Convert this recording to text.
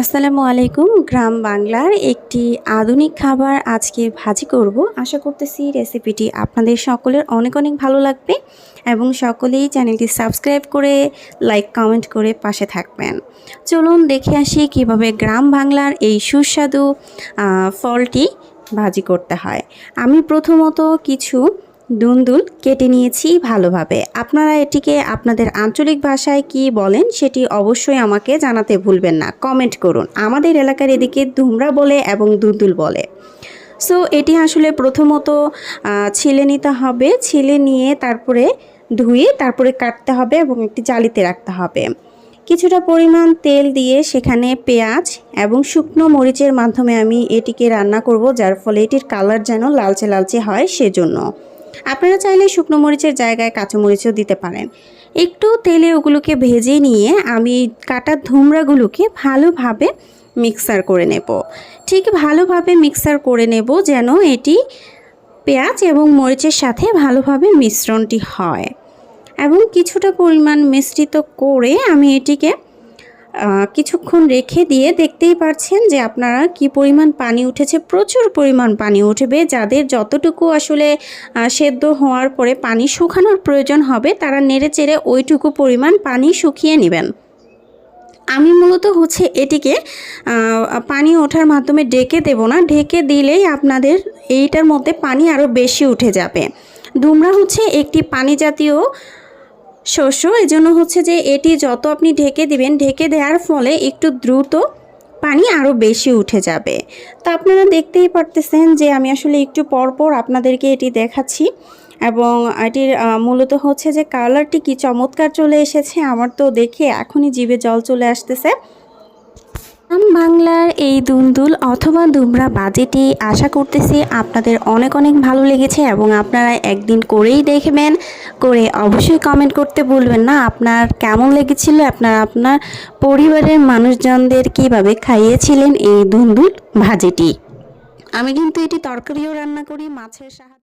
আসসালামু আলাইকুম, গ্রাম বাংলার একটি আধুনিক খাবার আজকে ভাজি করব। আশা করতেছি রেসিপিটি আপনাদের সকলের অনেক অনেক ভালো লাগবে এবং সকলেই চ্যানেলটি সাবস্ক্রাইব করে লাইক, কমেন্ট করে পাশে থাকবেন। চলুন দেখে আসি কীভাবে গ্রাম বাংলার এই সুস্বাদু ফলটি ভাজি করতে হয়। আমি প্রথমত কিছু দুন্দুল কেটে নিয়েছি ভালোভাবে। আপনারা এটিকে আপনাদের আঞ্চলিক ভাষায় কি বলেন সেটি অবশ্যই আমাকে জানাতে ভুলবেন না। কমেন্ট করুন। আমাদের এলাকার এদিকে ধুমরা বলে এবং দুন্দুল বলে। সো, এটি আসলে প্রথমত ছিলে নিতে হবে। ছিলে নিয়ে তারপরে ধুয়ে তারপরে কাটতে হবে এবং একটি জালিতে রাখতে হবে। কিছুটা পরিমাণ তেল দিয়ে সেখানে পেঁয়াজ এবং শুকনো মরিচের মাধ্যমে আমি এটিকে রান্না করব, যার ফলে এটির কালার যেন লালচে লালচে হয় সেজন্য। আপনারা চাইলে শুকনো মরিচের জায়গায় কাঁচা মরিচও দিতে পারেন। একটু তেলে ওগুলোকে ভেজে নিয়ে আমি কাটা ধুমরাগুলোকে ভালোভাবে মিক্সার করে নেব। ঠিক ভালোভাবে মিক্সার করে নেব যেন এটি পেঁয়াজ এবং মরিচের সাথে ভালোভাবে মিশ্রণটি হয়। এবং কিছুটা পরিমাণ মিশ্রিত করে আমি এটিকে কিছুক্ষণ রেখে দিয়ে দেখতেই পাচ্ছেন যে আপনারা কি পরিমাণ পানি উঠেছে, প্রচুর পরিমাণ পানি উঠবে। যাদের যতটুকু আসলে সেদ্ধ হওয়ার পরে পানি শুকানোর প্রয়োজন হবে, তারা নেড়ে চেড়ে ওইটুকু পরিমাণ পানি শুকিয়ে নেবেন। আমি মূলত হচ্ছে এটিকে পানি ওঠার মাধ্যমে ঢেকে দেব না। ঢেকে দিলেই আপনাদের এইটার মধ্যে পানি আরও বেশি উঠে যাবে। দুমড়া হচ্ছে একটি পানি জাতীয় শস্য এই জন্য হচ্ছে যে এটি যত আপনি ঢেকে দিবেন, ঢেকে দেওয়ার ফলে একটু দ্রুত পানি আরও বেশি উঠে যাবে। তো আপনারা দেখতেই পারতেছেন যে আমি আসলে একটু পরপর আপনাদেরকে এটি দেখাচ্ছি এবং এটির মূলত হচ্ছে যে কালারটি কি চমৎকার চলে এসেছে, আমার তো দেখে এখনই জিভে জল চলে আসতেছে। বাংলার এই দুন্দুল অথবা দুমরা বাজেটি আশা করতেছি আপনাদের অনেক অনেক ভালো লেগেছে এবং আপনারা একদিন করেই দেখবেন। করে অবশ্যই কমেন্ট করতে বলবেন না। আপনার কেমন লেগেছিল? আপনার আপনার পরিবারের মানুষজনদের কীভাবে খাইয়েছিলেন এই দুন্দুল ভাজেটি আমি কিন্তু এটি তরকারিও রান্না করি, মাছের সাহায্যে